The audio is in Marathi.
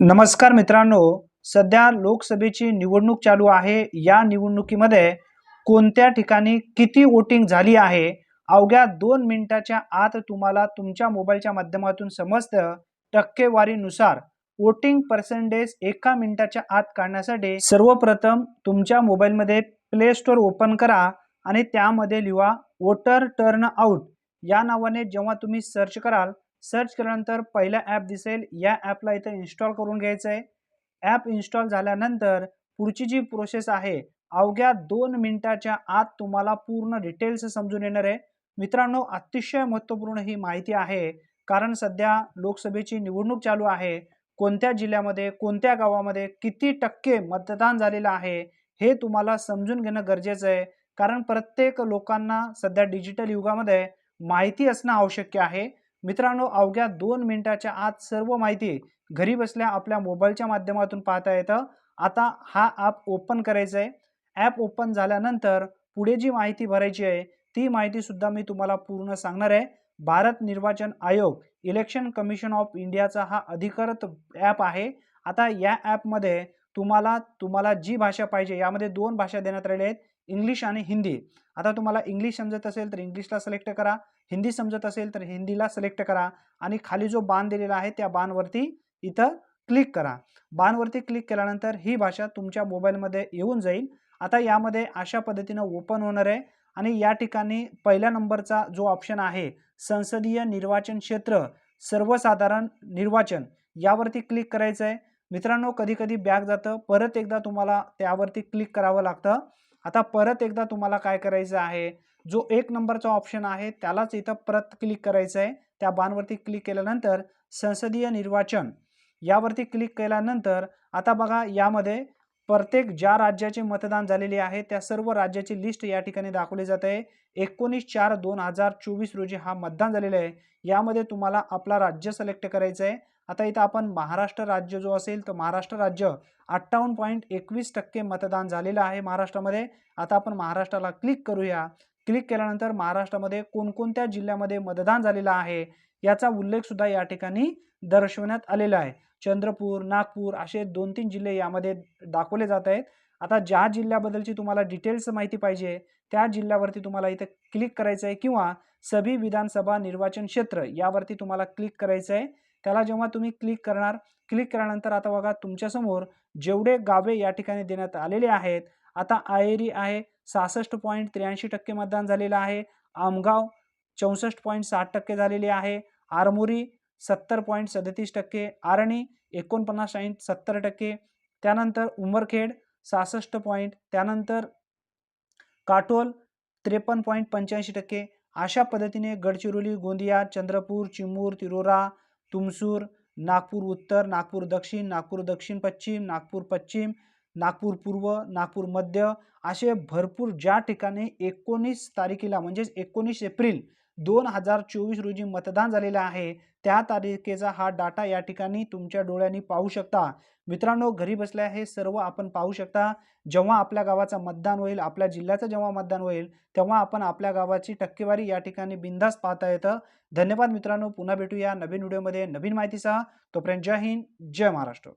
नमस्कार मित्रांनो सध्या लोकसभेची निवडणूक चालू आहे. या निवडणुकीमध्ये कोणत्या ठिकाणी किती वोटिंग झाली आहे? अवघ्या दोन मिनिटाच्या आत तुम्हाला तुमच्या मोबाईलच्या माध्यमातून समजतं. टक्केवारीनुसार वोटिंग पर्सेंटेज एका मिनिटाच्या आत काढण्यासाठी सर्वप्रथम तुमच्या मोबाईलमध्ये प्ले स्टोअर ओपन करा आणि त्यामध्ये लिहा वोटर टर्न आउट या नावाने जेव्हा तुम्ही सर्च कराल सर्च केल्यानंतर पहिला ॲप दिसेल. या ॲपला इथं इन्स्टॉल करून घ्यायचं आहे ॲप इन्स्टॉल झाल्यानंतर पुढची जी प्रोसेस आहे अवघ्या दोन मिनिटाच्या आत तुम्हाला पूर्ण डिटेल्स समजून येणार आहे. मित्रांनो अतिशय महत्त्वपूर्ण ही माहिती आहे कारण सध्या लोकसभेची निवडणूक चालू आहे. कोणत्या जिल्ह्यामध्ये कोणत्या गावामध्ये किती टक्के मतदान झालेलं आहे हे तुम्हाला समजून घेणं गरजेचं आहे. कारण प्रत्येक लोकांना सध्या डिजिटल युगामध्ये माहिती असणं आवश्यक आहे. मित्रांनो अवघ्या दोन मिनिटाच्या आत सर्व माहिती घरी बसल्या आपल्या मोबाईलच्या माध्यमातून पाहता येतं. आता हा ॲप ओपन करायचा आहे. ॲप ओपन झाल्यानंतर पुढे जी माहिती भरायची आहे ती माहितीसुद्धा मी तुम्हाला पूर्ण सांगणार आहे. भारत निर्वाचन आयोग इलेक्शन कमिशन ऑफ इंडियाचा हा अधिकृत ॲप आहे. आता या ॲपमध्ये तुम्हाला तुम्हाला जी भाषा पाहिजे यामध्ये दोन भाषा देण्यात आलेल्या आहेत इंग्लिश आणि हिंदी. आता तुम्हाला इंग्लिश समजत असेल तर इंग्लिशला सिलेक्ट करा हिंदी समजत असेल तर हिंदीला सिलेक्ट करा आणि खाली जो बाण दिलेला आहे त्या बाणवरती इथं क्लिक करा. बाणवरती क्लिक केल्यानंतर ही भाषा तुमच्या मोबाईलमध्ये येऊन जाईल. आता यामध्ये अशा पद्धतीनं ओपन होणार आहे आणि या ठिकाणी पहिल्या नंबरचा जो ऑप्शन आहे संसदीय निर्वाचन क्षेत्र सर्वसाधारण निर्वाचन यावरती क्लिक करायचं आहे मित्रांनो कधी कधी बॅग जातं परत एकदा तुम्हाला त्यावरती क्लिक करावं लागतं. आता परत एकदा तुम्हाला काय करायचं आहे जो एक नंबरचा ऑप्शन आहे त्यालाच इथं परत क्लिक करायचं आहे. त्या बाणवरती क्लिक केल्यानंतर संसदीय निर्वाचन यावरती क्लिक केल्यानंतर आता बघा यामध्ये प्रत्येक ज्या राज्याचे मतदान झालेले आहे त्या सर्व राज्याची लिस्ट या ठिकाणी दाखवली जात आहे. एकोणीस चार दोन हजार चोवीस रोजी हा मतदान झालेला आहे. यामध्ये तुम्हाला आपला राज्य सिलेक्ट करायचं आहे. आता इथं आपण महाराष्ट्र राज्य जो असेल तर महाराष्ट्र राज्य अठ्ठावन्न पॉईंट एकवीस टक्के मतदान झालेलं आहे महाराष्ट्रामध्ये. आता आपण महाराष्ट्राला क्लिक करूया. क्लिक केल्यानंतर महाराष्ट्रामध्ये कोणकोणत्या जिल्ह्यामध्ये मतदान झालेलं आहे याचा उल्लेख सुद्धा या ठिकाणी दर्शवण्यात आलेला आहे. चंद्रपूर नागपूर असे दोन तीन जिल्हे यामध्ये दाखवले जात आहेत. आता ज्या जिल्ह्याबद्दलची तुम्हाला डिटेल्स माहिती पाहिजे त्या जिल्ह्यावरती तुम्हाला इथे क्लिक करायचं आहे किंवा सभी विधानसभा निर्वाचन क्षेत्र यावरती तुम्हाला क्लिक करायचं आहे त्याला जेव्हा तुम्ही क्लिक करणार क्लिक केल्यानंतर आता बघा तुमच्यासमोर जेवढे गावे या ठिकाणी देण्यात आलेले आहेत आता आयरी आहे सहासष्ट पॉईंट त्र्याऐंशी टक्के मतदान झालेलं आहे आमगाव चौसष्ट पॉईंट साठ टक्के झालेले आहे आरमोरी सत्तर पॉईंट सदतीस टक्के आरणी एकोणपन्नास पॉईंट सत्तर टक्के त्यानंतर उमरखेड सहासष्ट पॉईंट त्यानंतर काटोल त्रेपन्न पॉईंट पंच्याऐंशी टक्के अशा पद्धतीने गडचिरोली गोंदिया चंद्रपूर चिमूर तिरोरा तुमसूर नागपूर उत्तर नागपूर दक्षिण नागपूर दक्षिण पश्चिम नागपूर पश्चिम नागपूर पूर्व नागपूर मध्य असे भरपूर ज्या ठिकाणी एकोणीस तारखेला म्हणजेच एकोणीस एप्रिल दोन हजार चोवीस रोजी मतदान झालेलं आहे. त्या तारखेचा हा डाटा या ठिकाणी तुमच्या डोळ्यांनी पाहू शकता. मित्रांनो घरी बसल्या हे सर्व आपण पाहू शकता. जेव्हा आपल्या गावाचं मतदान होईल आपल्या जिल्ह्याचं जेव्हा मतदान होईल तेव्हा आपण आपल्या गावाची टक्केवारी या ठिकाणी बिंदास पाहता येतं. धन्यवाद मित्रांनो पुन्हा भेटूया नवीन व्हिडिओमध्ये नवीन माहितीसह. तोपर्यंत जय हिंद जय महाराष्ट्र.